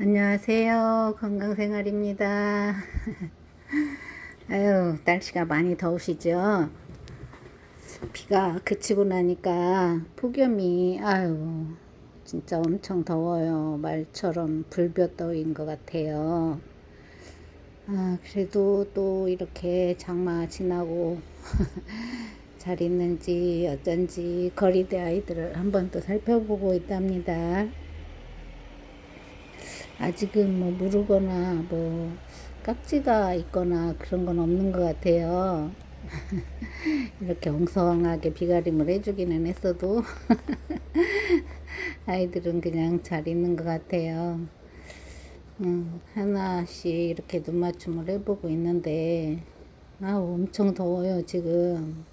안녕하세요. 건강생활입니다. 아유, 날씨가 많이 더우시죠? 비가 그치고 나니까 폭염이, 아유, 진짜 엄청 더워요. 말처럼 불볕더위인 것 같아요. 아, 그래도 또 이렇게 장마 지나고 잘 있는지 어쩐지 거리대 아이들을 한번 또 살펴보고 있답니다. 아직은 뭐 무르거나 뭐 깍지가 있거나 그런 건 없는 것 같아요. 이렇게 엉성하게 비가림을 해주기는 했어도 아이들은 그냥 잘 있는 것 같아요. 음, 하나씩 이렇게 눈 맞춤을 해보고 있는데 아 엄청 더워요 지금.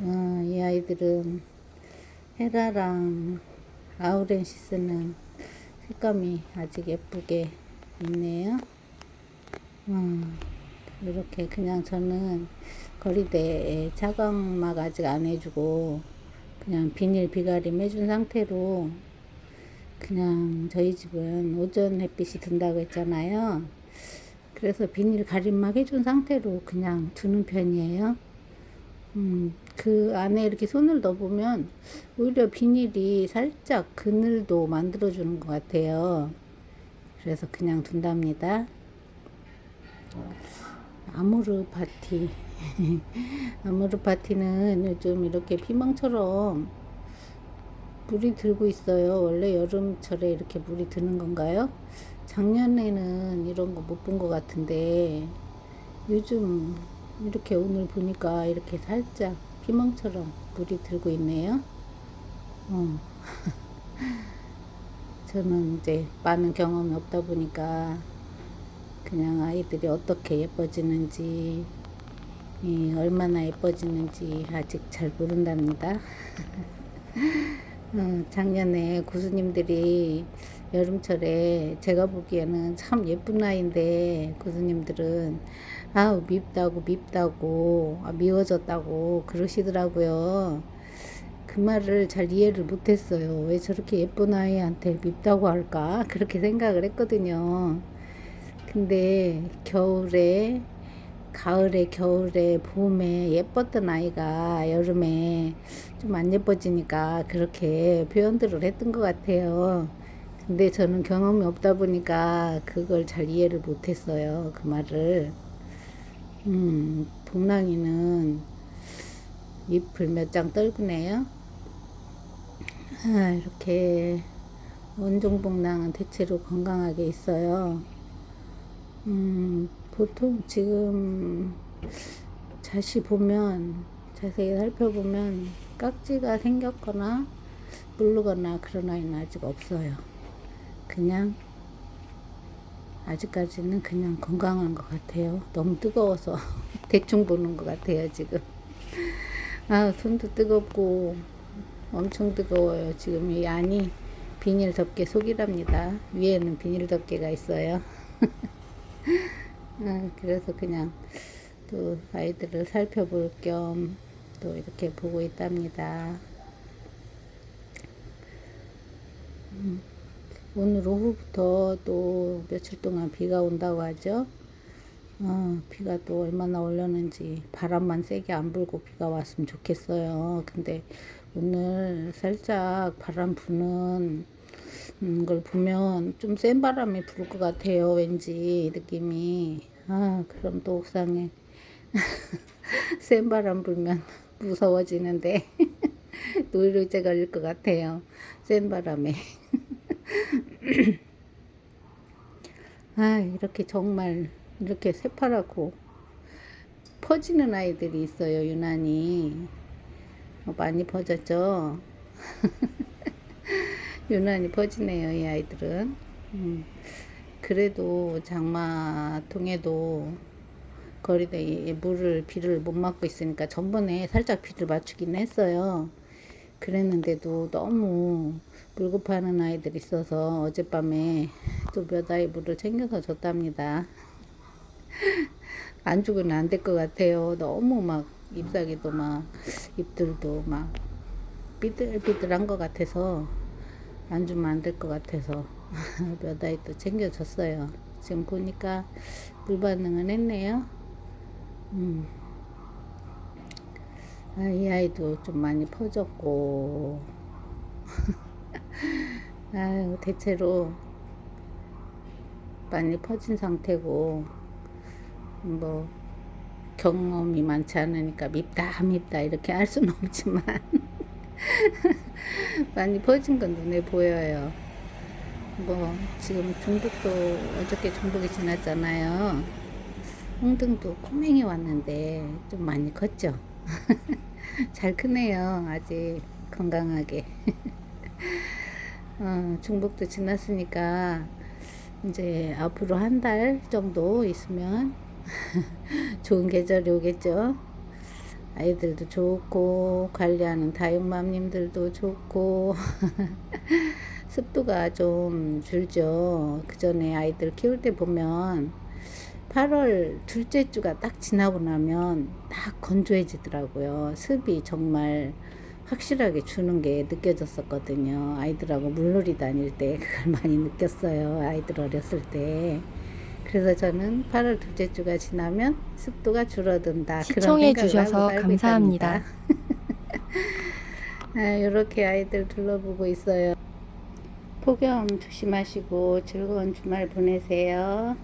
어, 이 아이들은 헤라랑 아우렌시스는 색감이 아직 예쁘게 있네요. 음, 이렇게 그냥 저는 거리대에 차광막 아직 안 해주고 그냥 비닐 비가림 해준 상태로 그냥 저희 집은 오전 햇빛이 든다고 했잖아요. 그래서 비닐 가림막 해준 상태로 그냥 두는 편이에요. 음, 그 안에 이렇게 손을 넣어보면 오히려 비닐이 살짝 그늘도 만들어주는 것 같아요. 그래서 그냥 둔답니다. 아모르 파티. 아모르 파티는 요즘 이렇게 피망처럼 물이 들고 있어요. 원래 여름철에 이렇게 물이 드는 건가요? 작년에는 이런 거 못 본 것 같은데 요즘 이렇게 오늘 보니까 이렇게 살짝 피멍처럼 물이 들고 있네요. 어. 저는 이제 많은 경험이 없다 보니까 그냥 아이들이 어떻게 예뻐지는지 이 얼마나 예뻐지는지 아직 잘 모른답니다. 어, 작년에 고수님들이 여름철에 제가 보기에는 참 예쁜 아이인데 고수님들은 아우 밉다고 밉다고 아, 미워졌다고 그러시더라고요. 그 말을 잘 이해를 못했어요. 왜 저렇게 예쁜 아이한테 밉다고 할까? 그렇게 생각을 했거든요. 근데 겨울에 가을에 겨울에 봄에 예뻤던 아이가 여름에 좀 안 예뻐지니까 그렇게 표현들을 했던 것 같아요. 근데 저는 경험이 없다 보니까 그걸 잘 이해를 못했어요. 그 말을. 음, 복랑이는 잎을 몇 장 떨구네요. 아, 이렇게 원종 복랑은 대체로 건강하게 있어요. 음, 보통 지금 자시 보면 자세히 살펴보면 깍지가 생겼거나 물르거나 그런 아이는 아직 없어요. 그냥 아직까지는 그냥 건강한 것 같아요. 너무 뜨거워서 대충 보는 것 같아요, 지금. 아, 손도 뜨겁고 엄청 뜨거워요. 지금 이 안이 비닐 덮개 속이랍니다. 위에는 비닐 덮개가 있어요. 아, 그래서 그냥 또 아이들을 살펴볼 겸 또 이렇게 보고 있답니다. 음. 오늘 오후부터 또 며칠 동안 비가 온다고 하죠. 어, 비가 또 얼마나 올려는지 바람만 세게 안 불고 비가 왔으면 좋겠어요. 근데 오늘 살짝 바람 부는 음, 걸 보면 좀 센 바람이 불 것 같아요. 왠지 느낌이. 아, 그럼 또 옥상에 센 바람 불면 무서워지는데 노이로제 걸릴 것 같아요. 센 바람에. 아, 이렇게 정말 이렇게 새파랗고 퍼지는 아이들이 있어요, 유난히. 어, 많이 퍼졌죠? 유난히 퍼지네요, 이 아이들은. 음, 그래도 장마통에도 거리대에 물을, 비를 못 맞고 있으니까 전번에 살짝 비를 맞추긴 했어요. 그랬는데도 너무 물 급하는 아이들이 있어서 어젯밤에 또 몇 아이 물을 챙겨서 줬답니다. 안 주고는 안될 것 같아요. 너무 막 잎사귀도 막 잎들도 막 삐들삐들한 것 같아서 안 주면 안 될 것 같아서 몇 아이 또 챙겨줬어요. 지금 보니까 물 반응은 했네요. 음. 아, 이 아이도 좀 많이 퍼졌고. 아유, 대체로 많이 퍼진 상태고, 뭐, 경험이 많지 않으니까 밉다, 밉다, 이렇게 할 수는 없지만, 많이 퍼진 건 눈에 보여요. 뭐, 지금 중독도, 어저께 중독이 지났잖아요. 홍등도 꼬맹이 왔는데, 좀 많이 컸죠? 잘 크네요. 아직 건강하게. 어, 중복도 지났으니까 이제 앞으로 한 달 정도 있으면 좋은 계절이 오겠죠. 아이들도 좋고 관리하는 다육맘님들도 좋고 습도가 좀 줄죠. 그 전에 아이들 키울 때 보면 8월 둘째 주가 딱 지나고 나면 딱 건조해지더라고요. 습이 정말 확실하게 주는 게 느껴졌었거든요. 아이들하고 물놀이 다닐 때 그걸 많이 느꼈어요. 아이들 어렸을 때. 그래서 저는 8월 둘째 주가 지나면 습도가 줄어든다. 시청해 주셔서 감사합니다. 아, 이렇게 아이들 둘러보고 있어요. 폭염 조심하시고 즐거운 주말 보내세요.